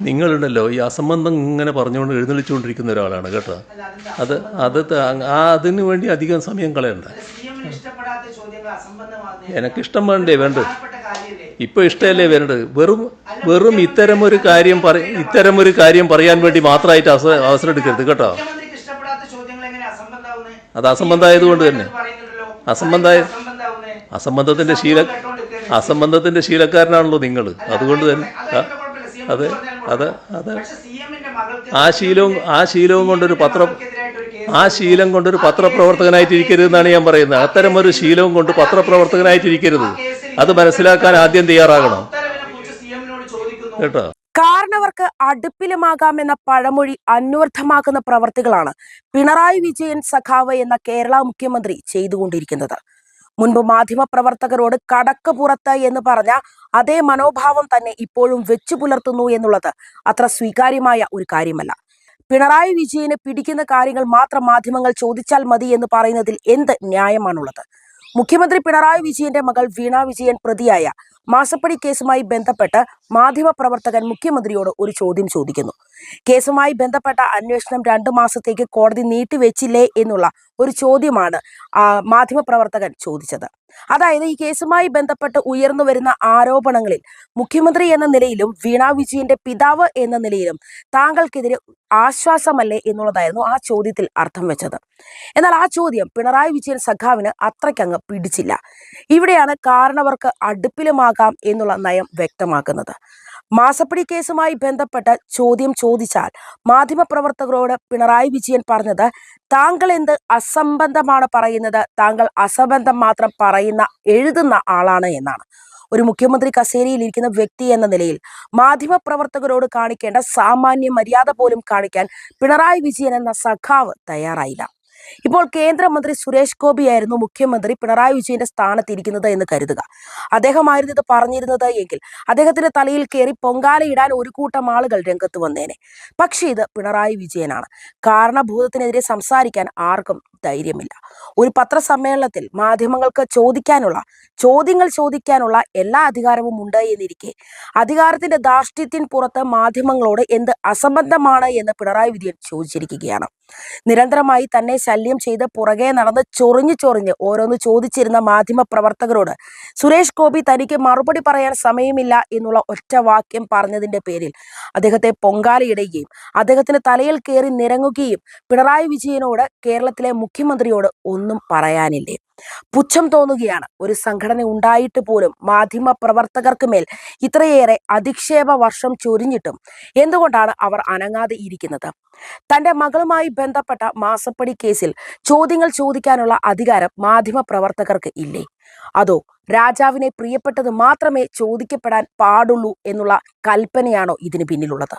നിങ്ങളുണ്ടല്ലോ ഈ അസംബന്ധം ഇങ്ങനെ പറഞ്ഞുകൊണ്ട് എഴുന്നള്ളിച്ചുകൊണ്ടിരിക്കുന്ന ഒരാളാണ് കേട്ടോ. അത് അത് ആ അതിനു വേണ്ടി അധികം സമയം കളയണ്ട. എനിക്കിഷ്ടം വേണ്ടേ വേണ്ട? ഇപ്പൊ ഇഷ്ടമല്ലേ വേണ്ടത് വെറും വെറും ഒരു കാര്യം പറ ഒരു കാര്യം പറയാൻ വേണ്ടി മാത്രമായിട്ട് അവസരം അവസരം എടുക്കരുത് കേട്ടോ. അത് അസംബന്ധമായതുകൊണ്ട് തന്നെ. അസംബന്ധമായ അസംബന്ധത്തിന്റെ ശീല അസംബന്ധത്തിന്റെ ശീലക്കാരനാണല്ലോ നിങ്ങൾ അതുകൊണ്ട് തന്നെ അതെ അതെ അതെ ആ ശീലവും ആ ശീലവും കൊണ്ടൊരു പത്രം ആ ശീലം കൊണ്ടൊരു പത്രപ്രവർത്തകനായിട്ടിരിക്കരുത് എന്നാണ് ഞാൻ പറയുന്നത്. അത്തരം ഒരു ശീലവും കൊണ്ട് പത്രപ്രവർത്തകനായിട്ടിരിക്കരുത് അത് മനസ്സിലാക്കാൻ ആദ്യം തയ്യാറാകണം. കേട്ടോ? കാരണവർക്ക് അടുപ്പിലുമാകാമെന്ന പഴമൊഴി അന്വർത്ഥമാക്കുന്ന പ്രവർത്തികളാണ് പിണറായി വിജയൻ സഖാവ് എന്ന കേരള മുഖ്യമന്ത്രി ചെയ്തുകൊണ്ടിരിക്കുന്നത്. മുൻപ് മാധ്യമപ്രവർത്തകരോട് കടക്ക് പുറത്ത് എന്ന് പറഞ്ഞ അതേ മനോഭാവം തന്നെ ഇപ്പോഴും വെച്ചു പുലർത്തുന്നു എന്നുള്ളത് അത്ര സ്വീകാര്യമായ ഒരു കാര്യമല്ല. പിണറായി വിജയനെ പിടിക്കുന്ന കാര്യങ്ങൾ മാത്രം മാധ്യമങ്ങൾ ചോദിച്ചാൽ മതി എന്ന് പറയുന്നതിൽ എന്ത് ന്യായമാണുള്ളത്? മുഖ്യമന്ത്രി പിണറായി വിജയന്റെ മകൾ വീണ വിജയൻ പ്രതിയായ മാസപ്പടി കേസുമായി ബന്ധപ്പെട്ട് മാധ്യമപ്രവർത്തകൻ മുഖ്യമന്ത്രിയോട് ഒരു ചോദ്യം ചോദിക്കുന്നു. കേസുമായി ബന്ധപ്പെട്ട അന്വേഷണം രണ്ടു മാസത്തേക്ക് കോടതി നീട്ടിവെച്ചില്ലേ എന്നുള്ള ഒരു ചോദ്യമാണ് മാധ്യമ മാധ്യമപ്രവർത്തകൻ ചോദിച്ചത്. അതായത് ഈ കേസുമായി ബന്ധപ്പെട്ട് ഉയർന്നു വരുന്ന ആരോപണങ്ങളിൽ മുഖ്യമന്ത്രി എന്ന നിലയിലും വീണ വിജയന്റെ പിതാവ് എന്ന നിലയിലും താങ്കൾക്കെതിരെ ആശ്വാസമല്ലേ എന്നുള്ളതായിരുന്നു ആ ചോദ്യത്തിൽ അർത്ഥം വെച്ചത്. എന്നാൽ ആ ചോദ്യം പിണറായി വിജയൻ സഖാവിന് അത്രയ്ക്കങ്ങ് പിടിച്ചില്ല. ഇവിടെയാണ് കാരണവർക്ക് അടുപ്പിലുമാകാം എന്നുള്ള നയം വ്യക്തമാക്കുന്നത്. മാസപ്പടി കേസുമായി ബന്ധപ്പെട്ട ചോദ്യം ചോദിച്ചാൽ മാധ്യമപ്രവർത്തകരോട് പിണറായി വിജയൻ പറഞ്ഞത് താങ്കൾ എന്ത് അസംബന്ധമാണ് പറയുന്നത്? താങ്കൾ അസംബന്ധം മാത്രം പറയുന്ന എഴുതുന്ന ആളാണ് എന്നാണ്. ഒരു മുഖ്യമന്ത്രി കസേരയിൽ ഇരിക്കുന്ന വ്യക്തി എന്ന നിലയിൽ മാധ്യമപ്രവർത്തകരോട് കാണിക്കേണ്ട സാമാന്യ മര്യാദ പോലും കാണിക്കാൻ പിണറായി വിജയൻ എന്ന സഖാവ് തയ്യാറായില്ല. ഇപ്പോൾ കേന്ദ്രമന്ത്രി സുരേഷ് ഗോപിയായിരുന്നു മുഖ്യമന്ത്രി പിണറായി വിജയന്റെ സ്ഥാനത്തിരിക്കുന്നത് എന്ന് കരുതുക. അദ്ദേഹമായിരുന്നു ഇത് പറഞ്ഞിരുന്നത് എങ്കിൽ അദ്ദേഹത്തിന്റെ തലയിൽ കയറി പൊങ്കാലയിടാൻ ഒരു കൂട്ടം ആളുകൾ രംഗത്ത് വന്നേനെ. പക്ഷേ ഇത് പിണറായി വിജയനാണ്. കാരണഭൂതത്തിനെതിരെ സംസാരിക്കാൻ ആർക്കും ധൈര്യമില്ല. ഒരു പത്രസമ്മേളനത്തിൽ മാധ്യമങ്ങൾക്ക് ചോദിക്കാനുള്ള ചോദ്യങ്ങൾ ചോദിക്കാനുള്ള എല്ലാ അധികാരവും ഉണ്ട് എന്നിരിക്കെ അധികാരത്തിന്റെ ധാർഷ്ട്യത്തിന് പുറത്ത് മാധ്യമങ്ങളോട് എന്ത് അസംബന്ധമാണ് എന്ന് പിണറായി വിജയൻ ചോദിച്ചിരിക്കുകയാണ്. നിരന്തരമായി തന്നെ ശല്യം ചെയ്ത് പുറകെ നടന്ന് ചൊറിഞ്ഞു ചൊറിഞ്ഞ് ഓരോന്ന് ചോദിച്ചിരുന്ന മാധ്യമ പ്രവർത്തകരോട് സുരേഷ് ഗോപി തനിക്ക് മറുപടി പറയാൻ സമയമില്ല എന്നുള്ള ഒറ്റ വാക്യം പറഞ്ഞതിന്റെ പേരിൽ അദ്ദേഹത്തെ പൊങ്കാലയിടുകയും അദ്ദേഹത്തിന് തലയിൽ കയറി നിരങ്ങുകയും പിണറായി വിജയനോട് കേരളത്തിലെ മുഖ്യമന്ത്രിയോട് ഒന്നും പറയാനില്ലേ? പുച്ഛം തോന്നുകയാണ്. ഒരു സംഘടന ഉണ്ടായിട്ട് പോലും മാധ്യമ പ്രവർത്തകർക്ക് മേൽ ഇത്രയേറെ അധിക്ഷേപ വർഷം ചൊരിഞ്ഞിട്ടും എന്തുകൊണ്ടാണ് അവർ അനങ്ങാതെ ഇരിക്കുന്നത്? തന്റെ മകളുമായി ബന്ധപ്പെട്ട മാസപ്പടി കേസിൽ ചോദ്യങ്ങൾ ചോദിക്കാനുള്ള അധികാരം മാധ്യമ പ്രവർത്തകർക്ക് ഇല്ലേ? അതോ രാജാവിനെ പ്രിയപ്പെട്ടത് മാത്രമേ ചോദിക്കപ്പെടാൻ പാടുള്ളൂ എന്നുള്ള കൽപ്പനയാണോ ഇതിന് പിന്നിലുള്ളത്?